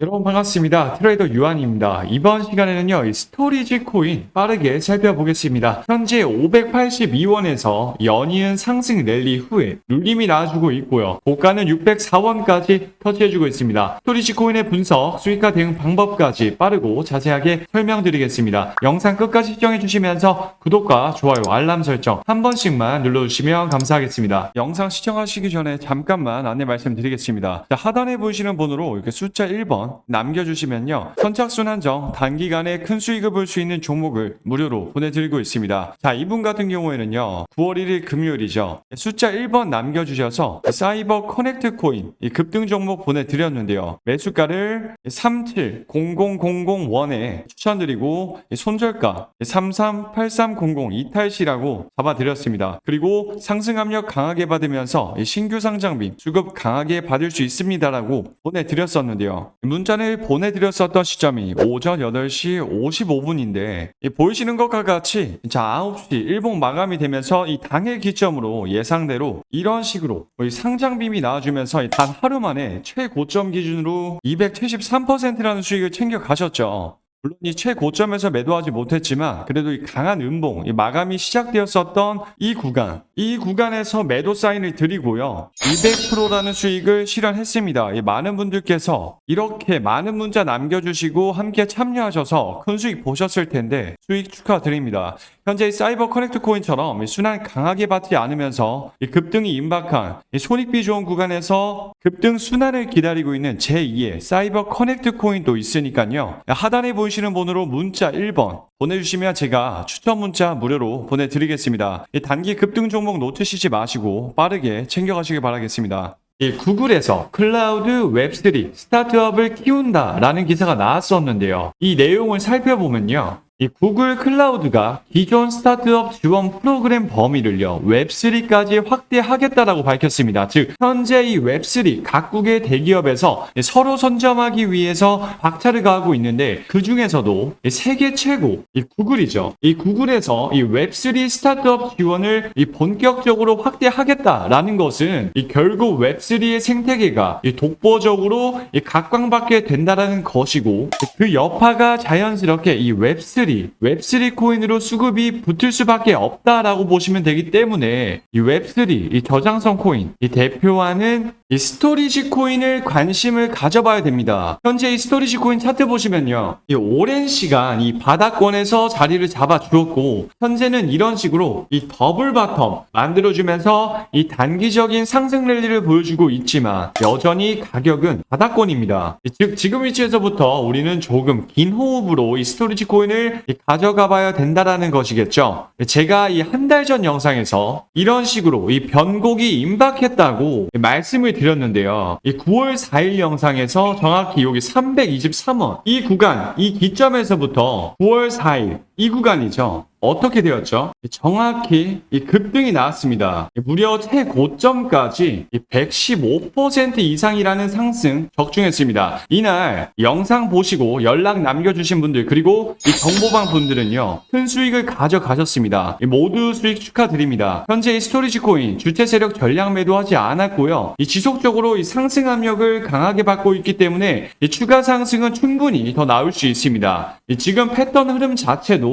여러분 반갑습니다. 트레이더 유한입니다. 이번 시간에는요, 이 스토리지 코인 빠르게 살펴보겠습니다. 현재 582원에서 연이은 상승 랠리 후에 눌림이 나와주고 있고요. 고가는 604원까지 터치해주고 있습니다. 스토리지 코인의 분석, 수익화 대응 방법까지 빠르고 자세하게 설명드리겠습니다. 영상 끝까지 시청해주시면서 구독과 좋아요, 알람 설정 한 번씩만 눌러주시면 감사하겠습니다. 영상 시청하시기 전에 잠깐만 안내 말씀드리겠습니다. 자, 하단에 보이시는 번호로 이렇게 숫자 1번 남겨주시면요. 선착순 한정 단기간에 큰 수익을 볼 수 있는 종목을 무료로 보내드리고 있습니다. 자, 이분 같은 경우에는요. 9월 1일 금요일이죠. 숫자 1번 남겨주셔서 사이버 커넥트 코인 이 급등 종목 보내드렸는데요. 매수가를 370001에 추천드리고 이 손절가 338300 이탈시라고 잡아드렸습니다. 그리고 상승 압력 강하게 받으면서 이 신규 상장비 수급 강하게 받을 수 있습니다라고 보내드렸었는데요. 문 자를 보내드렸었던 시점이 오전 8시 55분인데 보이시는 것과 같이 자 9시 일본 마감이 되면서 이 당일 기점으로 예상대로 이런 식으로 이 상장 빔이 나와주면서 이단 하루 만에 최고점 기준으로 273%라는 수익을 챙겨 가셨죠. 물론 이 최고점에서 매도하지 못했지만 그래도 이 강한 음봉, 이 마감이 시작되었었던 이 구간, 이 구간에서 매도 사인을 드리고요. 200%라는 수익을 실현했습니다. 이 많은 분들께서 이렇게 많은 문자 남겨주시고 함께 참여하셔서 큰 수익 보셨을 텐데 수익 축하드립니다. 현재 이 사이버 커넥트 코인처럼 이 순환 강하게 받지 않으면서 이 급등이 임박한 이 손익비 좋은 구간에서 급등 순환을 기다리고 있는 제2의 사이버 커넥트 코인도 있으니까요. 하단에 보이 시는 번호로 문자 1번 보내주시면 제가 추천 문자 무료로 보내드리겠습니다. 이 단기 급등 종목 놓치시지 마시고 빠르게 챙겨가시길 바라겠습니다. 이 구글에서 클라우드 웹3 스타트업을 키운다 라는 기사가 나왔었는데요. 이 내용을 살펴보면요. 이 구글 클라우드가 기존 스타트업 지원 프로그램 범위를요, 웹3까지 확대하겠다라고 밝혔습니다. 즉, 현재 이 웹3 각국의 대기업에서 서로 선점하기 위해서 박차를 가하고 있는데, 그 중에서도 이 세계 최고, 이 구글이죠. 이 구글에서 이 웹3 스타트업 지원을 이 본격적으로 확대하겠다라는 것은 이 결국 웹3의 생태계가 이 독보적으로 이 각광받게 된다라는 것이고, 그 여파가 자연스럽게 이 웹3 웹3 코인으로 수급이 붙을 수밖에 없다라고 보시면 되기 때문에 이 웹3 이 저장성 코인 이 대표하는 이 스토리지 코인을 관심을 가져봐야 됩니다. 현재 이 스토리지 코인 차트 보시면요. 이 오랜 시간 이 바닥권에서 자리를 잡아 주었고 현재는 이런 식으로 이 더블 바텀 만들어 주면서 이 단기적인 상승 랠리를 보여주고 있지만 여전히 가격은 바닥권입니다. 즉 지금 위치에서부터 우리는 조금 긴 호흡으로 이 스토리지 코인을 가져가 봐야 된다라는 것이겠죠. 제가 이 한 달 전 영상에서 이런 식으로 이 변곡이 임박했다고 말씀을 드렸는데요. 이 9월 4일 영상에서 정확히 여기 323원 이 구간 이 기점에서부터 9월 4일 이 구간이죠. 어떻게 되었죠? 정확히 이 급등이 나왔습니다. 무려 최고점까지 115% 이상이라는 상승 적중했습니다. 이날 영상 보시고 연락 남겨주신 분들 그리고 이 정보방 분들은요 큰 수익을 가져가셨습니다. 모두 수익 축하드립니다. 현재 이 스토리지 코인 주체 세력 전량 매도하지 않았고요. 이 지속적으로 이 상승 압력을 강하게 받고 있기 때문에 이 추가 상승은 충분히 더 나올 수 있습니다. 이 지금 패턴 흐름 자체도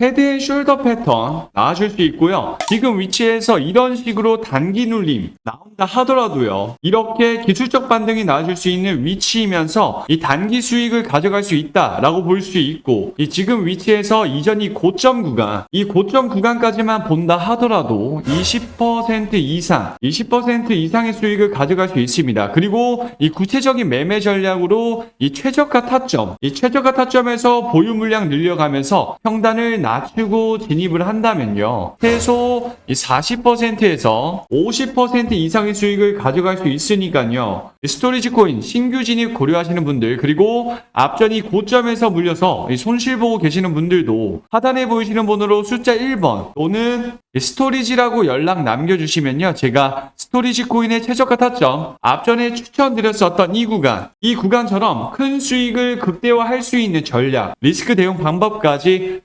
헤드 앤 숄더 패턴 나와줄 수 있고요. 지금 위치에서 이런 식으로 단기 눌림 나온다 하더라도요. 이렇게 기술적 반등이 나와줄 수 있는 위치이면서 이 단기 수익을 가져갈 수 있다라고 볼 수 있고 이 지금 위치에서 이전 이 고점 구간 이 고점 구간까지만 본다 하더라도 20% 이상 20% 이상의 수익을 가져갈 수 있습니다. 그리고 이 구체적인 매매 전략으로 이 최저가 타점 이 최저가 타점에서 보유 물량 늘려가면서 평단을 낮추고 진입을 한다면요. 최소 40%에서 50% 이상의 수익을 가져갈 수 있으니까요. 스토리지 코인 신규 진입 고려하시는 분들 그리고 앞전이 고점에서 물려서 손실 보고 계시는 분들도 하단에 보이시는 번호로 숫자 1번 또는 스토리지라고 연락 남겨주시면요. 제가 스토리지 코인의 최저가 타점 앞전에 추천드렸었던 이 구간 이 구간처럼 큰 수익을 극대화할 수 있는 전략 리스크 대응 방법까지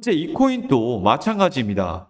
현재 이 코인도 마찬가지입니다.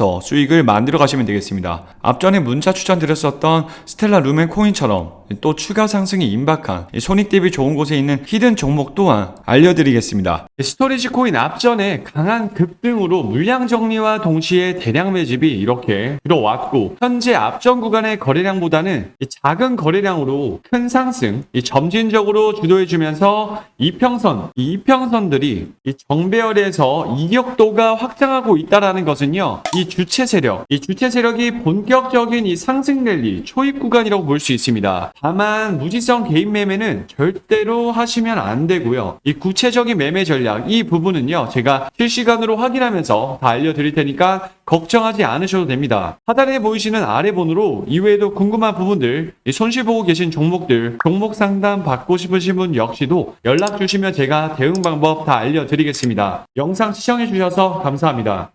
수익을 만들어 가시면 되겠습니다. 앞전에 문자 추천드렸었던 스텔라 루멘 코인처럼 또 추가 상승이 임박한 이 손익 대비 좋은 곳에 있는 히든 종목 또한 알려드리겠습니다. 스토리지 코인 앞전에 강한 급등으로 물량 정리와 동시에 대량 매집이 이렇게 들어왔고 현재 앞전 구간의 거래량보다는 이 작은 거래량으로 큰 상승, 이 점진적으로 주도해주면서 이평선, 이 이평선들이 이 정배열에서 이격도가 확장하고 있다라는 것은요, 이 주체 세력, 이 주체 세력이 본격적인 이 상승 랠리 초입 구간이라고 볼 수 있습니다. 다만 무지성 개인 매매는 절대로 하시면 안 되고요. 이 구체적인 매매 전략 이 부분은요, 제가 실시간으로 확인하면서 다 알려드릴 테니까 걱정하지 않으셔도 됩니다. 하단에 보이시는 아래 번호로 이외에도 궁금한 부분들, 이 손실 보고 계신 종목들, 종목 상담 받고 싶으신 분 역시도 연락 주시면 제가 대응 방법 다 알려드리겠습니다. 영상 시청해 주셔서 감사합니다.